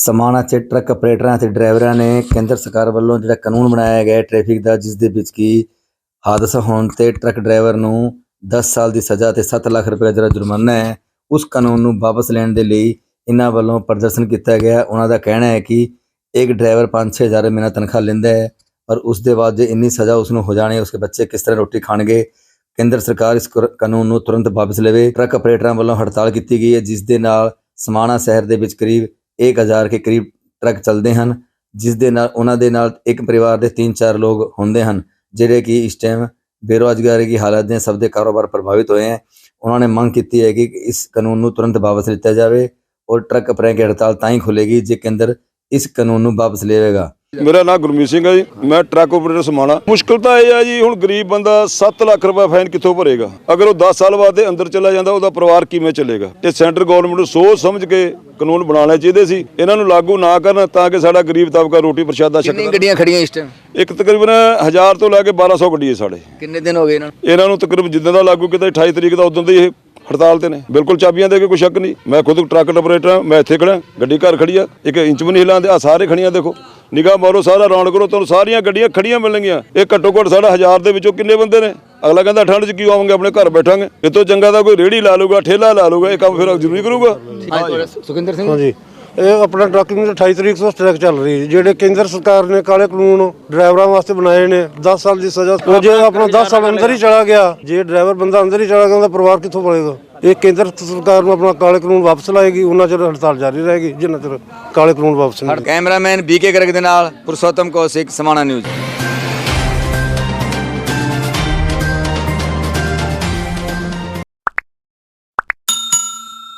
ਸਮਾਣਾ 'ਚ ਟਰੱਕ ਆਪਰੇਟਰਾਂ ਅਤੇ ਡਰਾਈਵਰਾਂ ਨੇ ਕੇਂਦਰ ਸਰਕਾਰ ਵੱਲੋਂ ਜਿਹੜਾ ਕਾਨੂੰਨ ਬਣਾਇਆ ਗਿਆ ਹੈ ਟ੍ਰੈਫਿਕ ਦਾ, ਜਿਸ ਦੇ ਵਿੱਚ ਕੀ ਹਾਦਸਾ ਹੋਣ ਤੇ ਟਰੱਕ ਡਰਾਈਵਰ ਨੂੰ 10 ਸਾਲ ਦੀ ਸਜ਼ਾ ਤੇ 7 ਲੱਖ ਰੁਪਏ ਦਾ ਜਿਹੜਾ ਜੁਰਮਾਨਾ ਹੈ, ਉਸ ਕਾਨੂੰਨ ਨੂੰ ਵਾਪਸ ਲੈਣ ਦੇ ਲਈ ਇਹਨਾਂ ਵੱਲੋਂ ਪ੍ਰਦਰਸ਼ਨ ਕੀਤਾ ਗਿਆ ਉਹਨਾਂ ਦਾ ਕਹਿਣਾ ਹੈ ਕਿ ਇੱਕ ਡਰਾਈਵਰ 5-6 ਹਜ਼ਾਰ ਮਹੀਨਾ ਤਨਖਾਹ ਲੈਂਦਾ ਹੈ ਔਰ ਉਸ ਦੇ ਬਾਅਦ ਜੇ ਇੰਨੀ ਸਜ਼ਾ ਉਸ ਨੂੰ ਹੋ ਜਾਣੀ ਹੈ, ਉਸਕੇ ਬੱਚੇ ਕਿਸ ਤਰ੍ਹਾਂ ਰੋਟੀ ਖਾਣਗੇ, ਕੇਂਦਰ ਸਰਕਾਰ ਇਸ ਕਰ- ਕਾਨੂੰਨ ਨੂੰ ਤੁਰੰਤ ਵਾਪਸ ਲਵੇ। ਟਰੱਕ ਆਪਰੇਟਰਾਂ ਵੱਲੋਂ ਹੜਤਾਲ ਕੀਤੀ ਗਈ ਹੈ, ਜਿਸ ਦੇ ਨਾਲ ਸਮਾਣਾ ਸ਼ਹਿਰ ਦੇ ਵਿੱਚ ਕਰੀਬ 1000 ਕੇ ਕਰੀਬ ਟਰੱਕ ਚੱਲਦੇ ਹਨ ਜਿਸ ਦੇ ਨਾਲ, ਉਹਨਾਂ ਦੇ ਨਾਲ ਇੱਕ ਪਰਿਵਾਰ ਦੇ 3-4 ਲੋਕ ਹੁੰਦੇ ਹਨ, ਜਿਹੜੇ ਕਿ ਇਸ ਟਾਈਮ ਬੇਰੁਜ਼ਗਾਰੀ ਦੀ ਹਾਲਤ ਦੇ ਸਭ ਦੇ ਕਾਰੋਬਾਰ ਪ੍ਰਭਾਵਿਤ ਹੋਏ ਹਨ ਉਹਨਾਂ ਨੇ ਮੰਗ ਕੀਤੀ ਹੈ ਕਿ ਇਸ ਕਾਨੂੰਨ ਨੂੰ ਤੁਰੰਤ ਵਾਪਸ ਲਿੱਤਾ ਜਾਵੇ ਔਰ ਟਰੱਕ ਆਪਰੇਟਰ ਦੀ ਹੜਤਾਲ ਤਾਂ ਹੀ ਖੁੱਲੇਗੀ ਜੇ ਕੇਂਦਰ ਇਸ ਕਾਨੂੰਨ ਨੂੰ ਵਾਪਸ ਲਵੇਗਾ। ਮੇਰਾ ਨਾਮ ਗੁਰਮੀਤ ਸਿੰਘ ਹੈ ਜੀ। ਮੈਂ ਟਰੱਕ ਆਪਰੇਟਰ ਸਮਾਣਾ। ਮੁਸ਼ਕਲ ਤਾਂ ਇਹ ਹੈ ਜੀ ਹੁਣ ਗਰੀਬ ਬੰਦਾ 7 ਲੱਖ ਰੁਪਏ ਫਾਈਨ ਕਿੱਥੋਂ ਭਰੇਗਾ? ਅਗਰ ਉਹ 10 ਸਾਲ ਬਾਅਦ ਦੇ ਅੰਦਰ ਚਲਾ ਜਾਂਦਾ ਉਹਦਾ ਪਰਿਵਾਰ ਕਿਵੇਂ ਚੱਲੇਗਾ? ਇਹ ਸੈਂਟਰ ਗਵਰਨਮੈਂਟ ਨੂੰ ਸੋਚ ਸਮਝ ਕੇ ਕਾਨੂੰਨ ਬਣਾਉਣੇ ਚਾਹੀਦੇ ਸੀ। ਇਹਨਾਂ ਨੂੰ ਲਾਗੂ ਨਾ ਕਰਨ ਤਾਂ ਕਿ ਸਾਡਾ ਗਰੀਬ ਤਬਕਾ ਰੋਟੀ ਪ੍ਰਸ਼ਾਦਾ ਕਿੰਨੀ ਛਕਦਾ ਗੱਡੀਆਂ ਖੜੀਆਂ ਇਸ ਟਾਈਮ ਇੱਕ ਤਕਰੀਬਨ 1000 ਤੋਂ ਲੈ ਕੇ 1200 ਗੱਡੀ ਹੈ ਸਾਡੇ। ਕਿੰਨੇ ਦਿਨ ਹੋ ਗਏ ਇਹਨਾਂ ਨੂੰ? ਇਹਨਾਂ ਨੂੰ ਤਕਰੀਬਨ ਜਿੱਦਾਂ ਦਾ ਲਾਗੂ ਕੀਤਾ 28 ਤਰੀਕ ਦਾ ਉਦੋਂ ਦੇ ਇਹ ਹੜਤਾਲ ਤੇ ਨੇ। ਬਿਲਕੁਲ ਚਾਬੀਆਂ ਦੇ ਕੇ ਕੋਈ ਸ਼ੱਕ ਨਹੀਂ। ਮੈਂ ਖੁਦ ਟਰੱਕ ਆਪਰੇਟਰ ਹਾਂ ਮੈਂ ਇੱਥੇ ਖੜਾ ਗੱਡੀ ਘਰ ਖੜੀ ਆ। ਇੱਕ ਇੰਚ ਵੀ ਨਹੀਂ ਹਿਲਾਉਂਦੇ। ਆ ਸਾਰੇ ਖੜੀਆਂ ਦੇਖੋ। ਨਿਗਾਹ ਮਾਰੋ ਸਾਰਾ ਰੌਂਡ ਕਰੋ। ਤੁਹਾਨੂੰ ਸਾਰੀਆਂ ਗੱਡੀਆਂ ਖੜੀਆਂ ਮਿਲਣਗੀਆਂ। ਇਹ ਘੱਟੋ ਘੱਟ ਸਾਡਾ 1000 ਦੇ ਵਿੱਚੋਂ ਕਿੰਨੇ ਬੰਦੇ ਨੇ? ਅਗਲਾ ਕਹਿੰਦਾ ਠੰਡ 'ਚ ਕੀ ਆਵਾਂਗੇ? ਆਪਣੇ ਘਰ ਬੈਠਾਂਗੇ। ਇਹ ਤੋਂ ਚੰਗਾ ਤਾਂ ਕੋਈ ਰੇੜੀ ਲਾ ਲੂਗਾ ਠੇਲਾ ਲਾ ਲੂਗਾ ਇਹ ਕੰਮ ਫਿਰ ਜ਼ਰੂਰੀ ਕਰੂਗਾ। ਸੁਖਿੰਦਰ ਸਿੰਘ? ਹਾਂਜੀ। ਇਹ ਆਪਣਾ ਟਰੱਕਿੰਗ ਦਾ 28 ਤਰੀਕ ਤੋਂ ਸਟ੍ਰਾਈਕ ਚੱਲ ਰਹੀ ਹੈ। ਜਿਹੜੇ ਕੇਂਦਰ ਸਰਕਾਰ ਨੇ ਕਾਲੇ ਕਾਨੂੰਨ ਡਰਾਈਵਰਾਂ ਵਾਸਤੇ ਬਣਾਏ ਨੇ 10 ਸਾਲ ਦੀ ਸਜ਼ਾ ਉਹ ਜੇ ਆਪਣਾ 10 ਸਾਲ ਅੰਦਰ ਹੀ ਚਲਾ ਗਿਆ। ਜੇ ਡਰਾਈਵਰ ਬੰਦਾ ਅੰਦਰ ਹੀ ਚਲਾ ਗਿਆ ਉਹਦਾ ਪਰਿਵਾਰ ਕਿੱਥੋਂ ਪਲੇਗਾ ਇਹ ਕੇਂਦਰ ਸਰਕਾਰ ਨੂੰ ਆਪਣਾ ਕਾਲੇ ਕਾਨੂੰਨ ਵਾਪਸ ਲਾਏਗੀ ਉਹਨਾਂ ਚਿਰ ਹੜਤਾਲ ਜਾਰੀ ਰਹੇਗੀ ਜਿੰਨਾ ਚਿਰ ਕਾਲੇ ਕਾਨੂੰਨ ਵਾਪਸ ਨਹੀਂ ਕੈਮਰਾਮੈਨ ਬੀਕੇ ਗਰਗ ਦੇ ਨਾਲ ਪੁਰਸ਼ੋਤਮ ਕੌਸ਼ਿਕ ਸਮਾਣਾ ਨਿਊਜ਼।